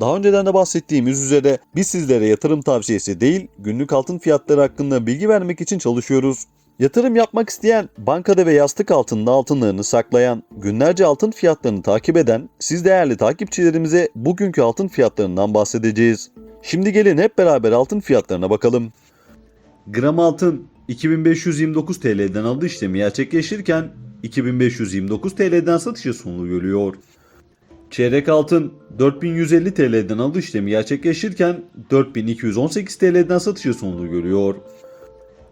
Daha önceden de bahsettiğimiz üzere biz sizlere yatırım tavsiyesi değil, günlük altın fiyatları hakkında bilgi vermek için çalışıyoruz. Yatırım yapmak isteyen, bankada ve yastık altında altınlarını saklayan, günlerce altın fiyatlarını takip eden siz değerli takipçilerimize bugünkü altın fiyatlarından bahsedeceğiz. Şimdi gelin hep beraber altın fiyatlarına bakalım. Gram altın 2529 TL'den aldı işlemi gerçekleşirken 2529 TL'den satışa sunuluyor. Çeyrek altın 4150 TL'den alış işlemi gerçekleşirken 4218 TL'den satışa sonunu görüyor.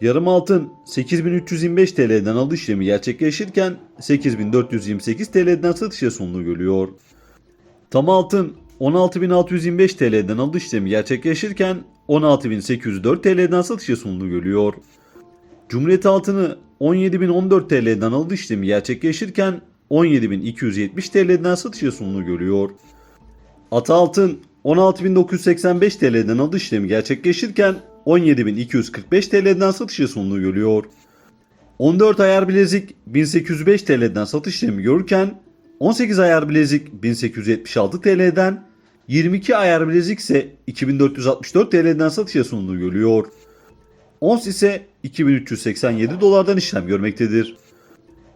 Yarım altın 8325 TL'den alış işlemi gerçekleşirken 8428 TL'den satışa sonunu görüyor. Tam altın 16625 TL'den alış işlemi gerçekleşirken 16804 TL'den satışa sonunu görüyor. Cumhuriyet altını 17.014 TL'den alış işlemi gerçekleşirken 17.270 TL'den satışa sunulu görüyor. Ata altın 16.985 TL'den alış işlemi gerçekleşirken 17.245 TL'den satışa sunulu görüyor. 14 ayar bilezik 1805 TL'den satış işlemi görürken 18 ayar bilezik 1876 TL'den 22 ayar bilezik ise 2464 TL'den satışa sunulu görüyor. Ons ise 2387 dolardan işlem görmektedir.